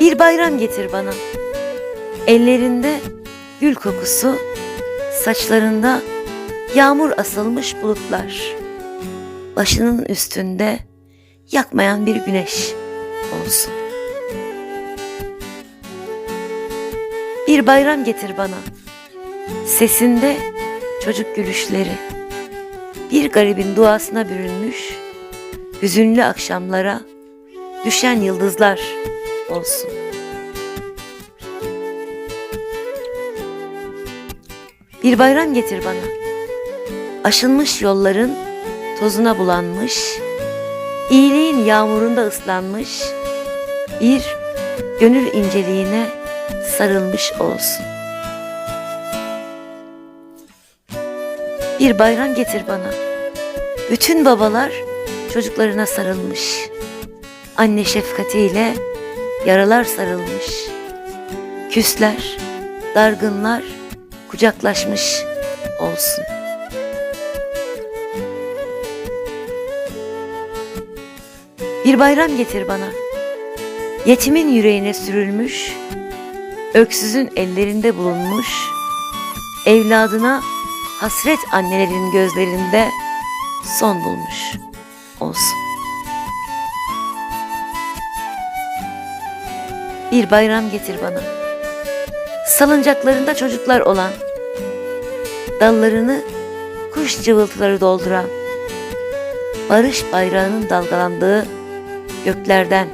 Bir bayram getir bana. Ellerinde gül kokusu, saçlarında yağmur asılmış bulutlar. Başının üstünde yakmayan bir güneş olsun. Bir bayram getir bana. Sesinde çocuk gülüşleri. Bir garibin duasına bürünmüş, hüzünlü akşamlara düşen yıldızlar olsun. Bir bayram getir bana. Aşınmış yolların tozuna bulanmış, iyiliğin yağmurunda ıslanmış, bir gönül inceliğine sarılmış olsun. Bir bayram getir bana. Bütün babalar çocuklarına sarılmış. Anne şefkatiyle yaralar sarılmış. Küsler, dargınlar kucaklaşmış olsun. Bir bayram getir bana. Yetimin yüreğine sürülmüş, öksüzün ellerinde bulunmuş, evladına hasret annelerin gözlerinde son bulmuş olsun. Bir bayram getir bana. Salıncaklarında çocuklar olan, dallarını kuş cıvıltıları dolduran, barış bayrağının dalgalandığı göklerden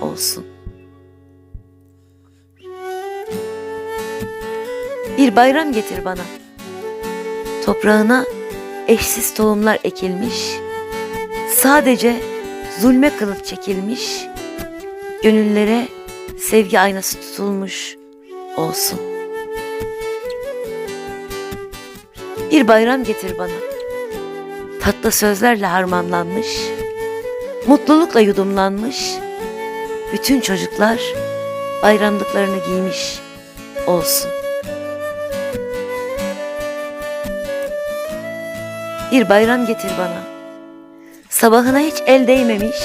olsun. Bir bayram getir bana. Toprağına eşsiz tohumlar ekilmiş, sadece zulme kılıf çekilmiş, gönüllere sevgi aynası tutulmuş olsun. Bir bayram getir bana. Tatlı sözlerle harmanlanmış, mutlulukla yudumlanmış, bütün çocuklar bayramlıklarını giymiş olsun. Bir bayram getir bana. Sabahına hiç el değmemiş,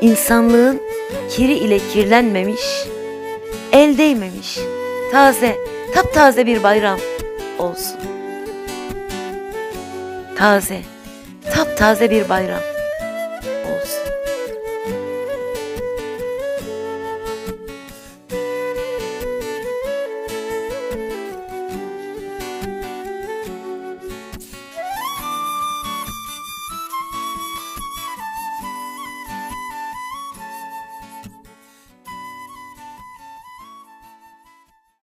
insanlığın kiri ile kirlenmemiş, el değmemiş, taze, taptaze bir bayram olsun. Taze, taptaze bir bayram olsun.